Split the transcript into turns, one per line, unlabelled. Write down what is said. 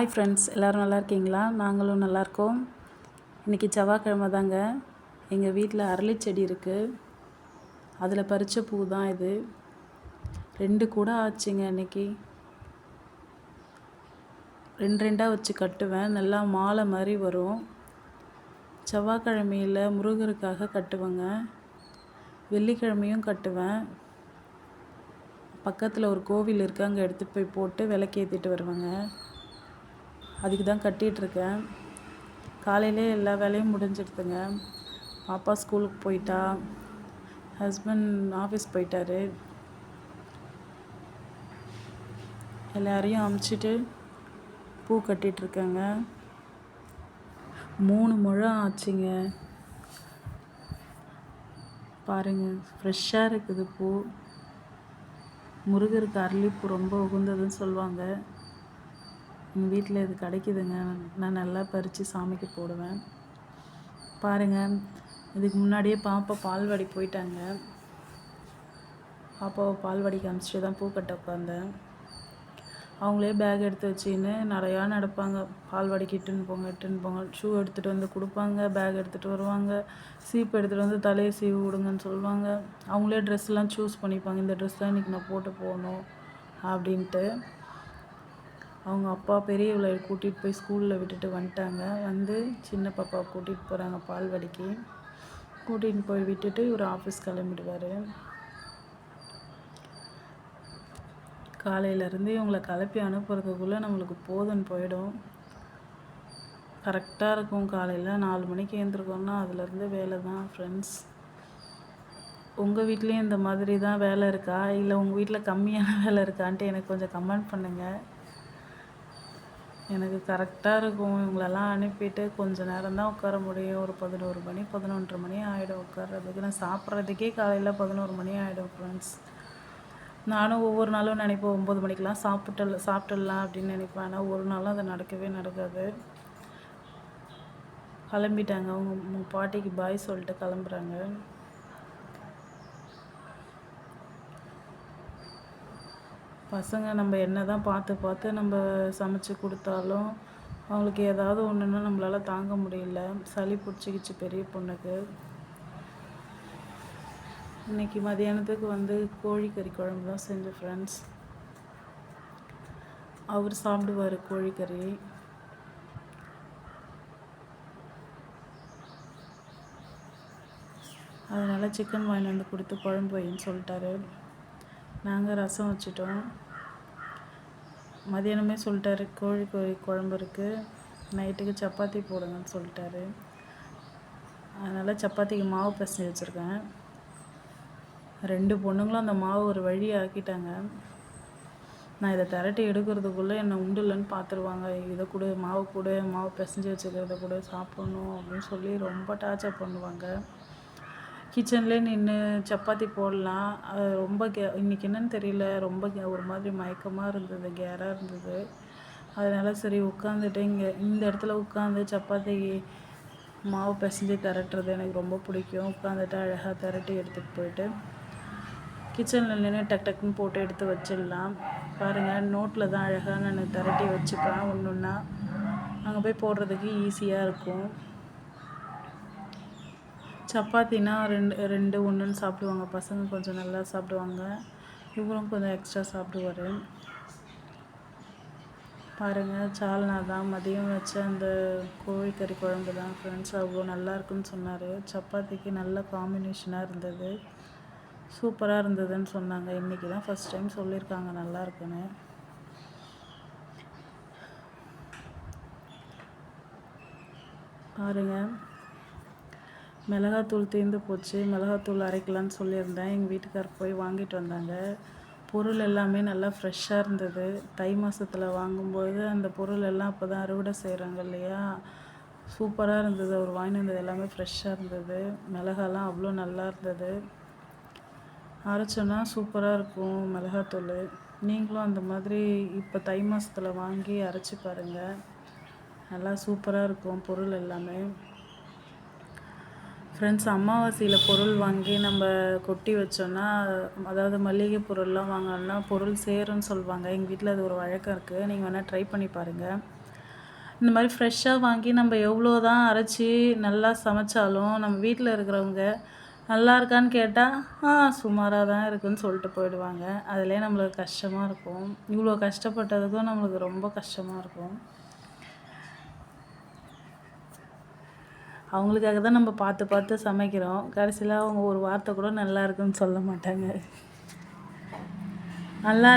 Hi friends எல்லோரும் நல்லா இருக்கீங்களா? நாங்களும் நல்லாயிருக்கோம் இன்றைக்கி செவ்வாய்க்கிழமை தாங்க. எங்கள் வீட்டில் அரளி செடி இருக்குது அதில் பறித்த பூ தான் இது. ரெண்டு கூட ஆச்சுங்க இன்றைக்கி ரெண்டு ரெண்டாக வச்சு கட்டுவேன். நல்லா மாலை மாதிரி வரும். செவ்வாய்க்கிழமையில் முருகருக்காக கட்டுவேங்க. வெள்ளிக்கிழமையும் கட்டுவேன். பக்கத்தில் ஒரு கோவில் இருக்குது அங்கே எடுத்துகிட்டு போய் போட்டு விளக்கேற்றிட்டு வருவேங்க. அதுக்கு தான் கட்டிகிட்ருக்கேன். காலையிலே எல்லா வேலையும் முடிஞ்சிடுதுங்க. பாப்பா ஸ்கூலுக்கு போயிட்டா. ஹஸ்பண்ட் ஆஃபீஸ் போயிட்டாரு. எல்லாரையும் அமுச்சிட்டு பூ கட்டிகிட்ருக்கேங்க. மூணு முழம் ஆச்சுங்க. பாருங்கள் ஃப்ரெஷ்ஷாக இருக்குது பூ. முருகருக்கு அரளிப்பூ ரொம்ப உகந்ததுன்னு சொல்லுவாங்க. எங்கள் வீட்டில் இது கிடைக்குதுங்க. நான் நல்லா பறித்து சாமிக்கு போடுவேன். பாருங்கள் இதுக்கு முன்னாடியே பாப்பா பால்வாடி போயிட்டாங்க. பாப்பாவை பால்வாடிக்கு அனுப்பிச்சிட்டு தான் பூ கட்ட உட்காந்தேன் அவங்களே பேக் எடுத்து வச்சுன்னு நிறையா நடப்பாங்க. பால்வாடிக்கு இட்டுன்னு போங்க இட்டுன்னு போங்க. ஷூ எடுத்துகிட்டு வந்து கொடுப்பாங்க பேக் எடுத்துகிட்டு வருவாங்க. சீப்பு எடுத்துகிட்டு வந்து தலையை சீவு விடுங்கன்னு சொல்லுவாங்க. அவங்களே ட்ரெஸ்லாம் சூஸ் பண்ணிப்பாங்க. இந்த ட்ரெஸ் தான் இன்றைக்கி நான் போட்டு போகணும் அப்படின்ட்டு. அவங்க அப்பா பெரியவளை கூட்டிகிட்டு போய் ஸ்கூலில் விட்டுட்டு வந்துட்டாங்க. வந்து சின்ன பாப்பாவை கூட்டிகிட்டு போகிறாங்க பால்வாடிக்கு கூட்டிகிட்டு போய் விட்டுட்டு இவர் ஆஃபீஸ் கிளம்பிடுவார். காலையிலேருந்து இவங்களை கிளப்பி அனுப்புறதுக்குள்ளே நம்மளுக்கு போதுன்னு போயிடும். கரெக்டாக இருக்கும். காலையில் நாலு மணிக்கு எழுந்திருக்கோன்னா அதுலேருந்து வேலை தான் ஃப்ரெண்ட்ஸ் உங்கள் வீட்லேயும் இந்த மாதிரி தான் வேலை இருக்கா? இல்லை உங்கள் வீட்டில் கம்மியான வேலை இருக்கான்ட்டு எனக்கு கொஞ்சம் கமெண்ட் பண்ணுங்கள் எனக்கு கரெக்டாக இருக்கும். இவங்களெல்லாம் அனுப்பிட்டு கொஞ்சம் நேரம் தான் உட்கார முடியும். ஒரு பதினோரு மணி பதினொன்றரை மணி ஆகிடும் உட்கார்றதுக்கு. நான் சாப்பிட்றதுக்கே காலையில் பதினோரு மணி ஆகிடும் ஃப்ரெண்ட்ஸ் நானும் ஒவ்வொரு நாளும் நினைப்பேன் ஒம்பது மணிக்கெலாம் சாப்பிட்டு சாப்பிட்டுடலாம் அப்படின்னு நினைப்பேன். ஆனால் ஒரு நாளும் அது நடக்கவே நடக்காது. கிளம்பிட்டாங்க. அவங்க பாட்டிக்கு பாய் சொல்லிட்டு கிளம்புறாங்க. பசங்க நம்ம என்ன தான் பார்த்து பார்த்து நம்ம சமைச்சு கொடுத்தாலும் அவங்களுக்கு ஏதாவது ஒன்றுன்னா நம்மளால் தாங்க முடியல. சளி பிடிச்சிக்கிச்சு பெரிய பொண்ணுக்கு. இன்றைக்கி மதியானத்துக்கு வந்து கோழிக்கறி குழம்பு தான் செஞ்சேன் ஃப்ரெண்ட்ஸ் அவர் சாப்பிடுவார் கோழிக்கறி அதனால் சிக்கன் வாங்கி வந்து கொடுத்து குழம்பு வைன்னு சொல்லிட்டாரு. நாங்கள் ரசம் வச்சுட்டோம். மதியானமே சொல்லிட்டாரு கோழி கோழி குழம்பு இருக்குது நைட்டுக்கு சப்பாத்தி போடுங்கன்னு சொல்லிட்டாரு. அதனால் சப்பாத்திக்கு மாவு பிசைஞ்சு வச்சுருக்கேன். ரெண்டு பொண்ணுங்களும் அந்த மாவு ஒரு வழி ஆக்கிட்டாங்க. நான் இதை திரட்டி எடுக்கிறதுக்குள்ளே என்னை உண்டு இல்லைன்னு பார்த்துருவாங்க இதை கூட மாவு கூட மாவு பிசைஞ்சு வச்சுக்கிறத கூட சாப்பிட்ணும் அப்படின்னு சொல்லி ரொம்ப டார்ச்சர் பண்ணுவாங்க. கிச்சன்லேயே நின்று சப்பாத்தி போடலாம். அது ரொம்ப கே இன்றைக்கி என்னன்னு தெரியல. ரொம்ப கே ஒரு மாதிரி மயக்கமாக இருந்தது கேராக இருந்தது. அதனால் சரி உட்காந்துட்டு இங்கே இந்த இடத்துல உட்காந்து சப்பாத்தி மாவு பிசைஞ்சு திரட்டுறது எனக்கு ரொம்ப பிடிக்கும். உட்காந்துட்டு அழகாக திரட்டி எடுத்துகிட்டு போயிட்டு கிச்சனில் நின்று டக் டக்குன்னு போட்டு எடுத்து வச்சிடலாம். பாருங்கள் நோட்டில் தான் அழகாக நான் திரட்டி வச்சுப்பேன். ஒன்று ஒன்றா அங்கே போய் போடுறதுக்கு ஈஸியாக இருக்கும். சப்பாத்தினா ரெண்டு ரெண்டு ஒன்றுன்னு சாப்பிடுவாங்க. பசங்க கொஞ்சம் நல்லா சாப்பிடுவாங்க. இவரும் கொஞ்சம் எக்ஸ்ட்ரா சாப்பிடுவார். பாருங்கள் சால்னா தான் மதியம் வச்ச அந்த கோழிக்கறி குழம்பு தான். ஃப்ரெண்ட்ஸ் அவ்வளோ நல்லா இருக்குன்னு சொன்னார். சப்பாத்திக்கு நல்ல காம்பினேஷனாக இருந்தது. சூப்பராக இருந்ததுன்னு சொன்னாங்க. இன்றைக்கி தான் ஃபஸ்ட் டைம் சொல்லியிருக்காங்க நல்லா இருக்குன்னு. பாருங்கள் மிளகாத்தூள் தீர்ந்து போச்சு. மிளகாத்தூள் அரைக்கலான்னு சொல்லியிருந்தேன். எங்கள் வீட்டுக்கார் போய் வாங்கிட்டு வந்தாங்க. பொருள் எல்லாமே நல்லா ஃப்ரெஷ்ஷாக இருந்தது. தை மாதத்தில் வாங்கும்போது அந்த பொருள் எல்லாம் அப்போ தான் அறுவடை செய்கிறாங்க இல்லையா? சூப்பராக இருந்தது. அவர் வாங்கிட்டு வந்தது எல்லாமே ஃப்ரெஷ்ஷாக இருந்தது. மிளகாலாம் அவ்வளோ நல்லா இருந்தது. அரைச்சோன்னா சூப்பராக இருக்கும் மிளகாத்தூள். நீங்களும் அந்த மாதிரி இப்போ தை மாதத்தில் வாங்கி அரைச்சி பாருங்கள் நல்லா சூப்பராக இருக்கும் பொருள் எல்லாமே. ஃப்ரெண்ட்ஸ் அமாவாசையில் பொருள் வாங்கி நம்ம கொட்டி வச்சோன்னா அதாவது மளிகை பொருள்லாம் வாங்கினோம்னா பொருள் சேரும்னு சொல்லுவாங்க எங்கள் வீட்டில் அது ஒரு வழக்கம் இருக்குது நீங்கள் வேணால் ட்ரை பண்ணி பாருங்கள் இந்த மாதிரி ஃப்ரெஷ்ஷாக வாங்கி நம்ம எவ்வளோ தான் அரைச்சி நல்லா சமைச்சாலும் நம்ம வீட்டில் இருக்கிறவங்க நல்லா இருக்கான்னு கேட்டால் ஆ சுமாராக தான் இருக்குன்னு சொல்லிட்டு போயிடுவாங்க. அதிலே நம்மளுக்கு கஷ்டமாக இருக்கும். இவ்வளோ கஷ்டப்பட்டதுக்கும் நம்மளுக்கு ரொம்ப கஷ்டமாக இருக்கும். அவங்களுக்காக தான் நம்ம பார்த்து பார்த்து சமைக்கிறோம். கடைசியில் அவங்க ஒரு வார்த்தை கூட நல்லா இருக்குன்னு சொல்ல மாட்டாங்க. நல்லா